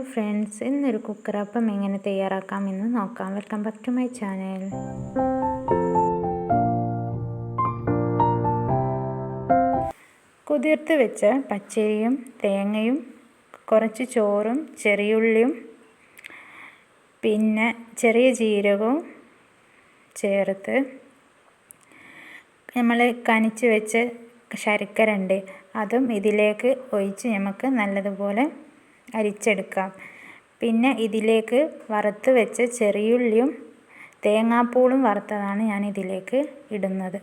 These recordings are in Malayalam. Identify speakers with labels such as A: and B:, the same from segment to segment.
A: ഹലോ ഫ്രണ്ട്സ് ഇന്നൊരു കുക്കറപ്പം എങ്ങനെ തയ്യാറാക്കാമെന്ന് നോക്കാം. Welcome back to my channel കുതിർത്ത് വെച്ച പച്ചരിയും തേങ്ങയും കുറച്ച് ചോറും ചെറിയുള്ളിയും പിന്നെ ചെറിയ ജീരകവും ചേർത്ത് നമ്മൾ കനിച്ച് വെച്ച് ശർക്കര ഉണ്ട് അതും ഇതിലേക്ക് ഒഴിച്ച് നമുക്ക് നല്ലതുപോലെ അരിച്ചെടുക്കാം. പിന്നെ ഇതിലേക്ക് വറുത്ത് വെച്ച ചെറിയുള്ളിയും തേങ്ങാപ്പൂളും വറുത്തതാണ് ഞാൻ ഇതിലേക്ക് ഇടുന്നത്.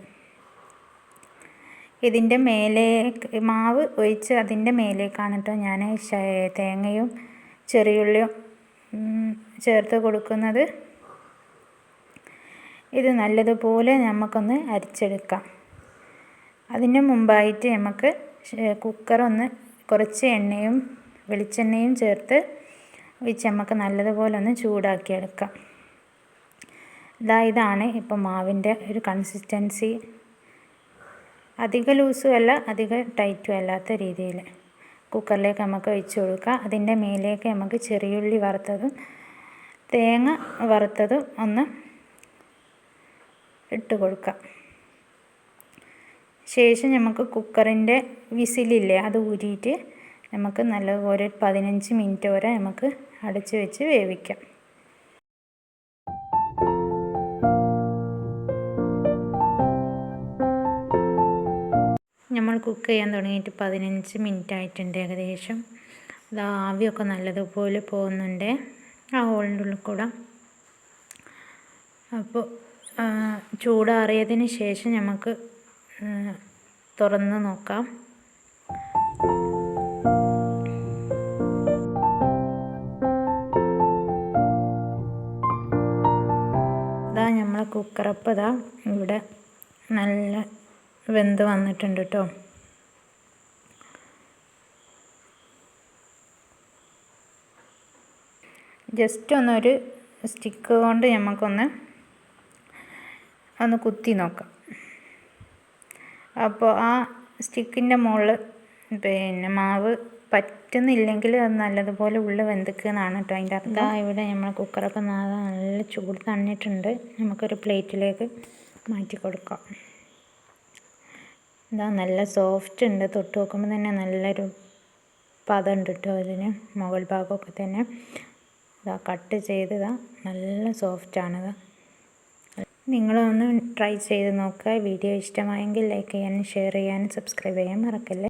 A: ഇതിന്റെ മേലേക്ക് മാവ് ഒഴിച്ച് അതിന്റെ മേലേക്കാണ് കേട്ടോ ഞാൻ തേങ്ങയും ചെറിയുള്ളിയും ചേർത്ത് കൊടുക്കുന്നത്. ഇത് നല്ലതുപോലെ നമുക്കൊന്ന് അരിച്ചെടുക്കാം. അതിന് മുമ്പായിട്ട് നമുക്ക് കുക്കറൊന്ന് കുറച്ച് എണ്ണയും വെളിച്ചെണ്ണയും ചേർത്ത് വെച്ച് നമുക്ക് നല്ലതുപോലെ ഒന്ന് ചൂടാക്കിയെടുക്കാം. ഇതാ ഇതാണ് ഇപ്പോൾ മാവിന്റെ ഒരു കൺസിസ്റ്റൻസി അധിക ലൂസും അല്ല അധിക ടൈറ്റും അല്ലാത്ത രീതിയിൽ കുക്കറിലേക്ക് നമുക്ക് ഒഴിച്ച് കൊടുക്കുക അതിന്റെ മേലേക്ക് നമുക്ക് ചെറിയുള്ളി വറുത്തതും തേങ്ങ വറുത്തതും ഒന്ന് ഇട്ട് കൊടുക്കാം. ശേഷം നമുക്ക് കുക്കറിന്റെ വിസിലില്ലേ അത് ഊരിയിട്ട് നമുക്ക് നല്ലതുപോലെ പതിനഞ്ച് മിനിറ്റ് വരെ നമുക്ക് അടച്ച് വെച്ച് വേവിക്കാം. നമ്മൾ കുക്ക് ചെയ്യാൻ തുടങ്ങിയിട്ട് പതിനഞ്ച് മിനിറ്റ് ആയിട്ടുണ്ട് ഏകദേശം. അത് ആവിയൊക്കെ നല്ലതുപോലെ പോകുന്നുണ്ട്. ആ ഹോളിന്റെ ഉള്ളിൽ കൂടെ. അപ്പോൾ ചൂടാറിയതിന് ശേഷം നമുക്ക് തുറന്ന് നോക്കാം. കുക്കറപ്പ് ഇതാ ഇവിടെ നല്ല വെന്ത് വന്നിട്ടുണ്ട് കേട്ടോ ജസ്റ്റ് ഒന്നൊരു സ്റ്റിക്ക് കൊണ്ട് നമുക്കൊന്ന് ഒന്ന് കുത്തി നോക്കാം. അപ്പോൾ ആ സ്റ്റിക്കിന്റെ മുകളിൽ പിന്നെ മാവ് പറ്റുന്നില്ലെങ്കിൽ അത് നല്ലതുപോലെ ഉള്ളിൽ വെന്തിക്കുന്നതാണ് കേട്ടോ അതിന്റെ അർത്ഥം ഇവിടെ നമ്മൾ കുക്കറൊക്കെ നല്ല ചൂട് തന്നിട്ടുണ്ട്. നമുക്കൊരു പ്ലേറ്റിലേക്ക് മാറ്റി കൊടുക്കാം. ഇതാ നല്ല സോഫ്റ്റ് ഉണ്ട്. തൊട്ട് നോക്കുമ്പോൾ തന്നെ നല്ലൊരു പദമുണ്ട് കേട്ടോ അതിന് മുകൾ ഭാഗമൊക്കെ തന്നെ. ഇതാ കട്ട് ചെയ്തതാ നല്ല സോഫ്റ്റാണിത് നിങ്ങളൊന്ന് ട്രൈ ചെയ്ത് നോക്കുക. വീഡിയോ ഇഷ്ടമായെങ്കിൽ ലൈക്ക് ചെയ്യാനും ഷെയർ ചെയ്യാനും സബ്സ്ക്രൈബ് ചെയ്യാൻ മറക്കല്ലേ?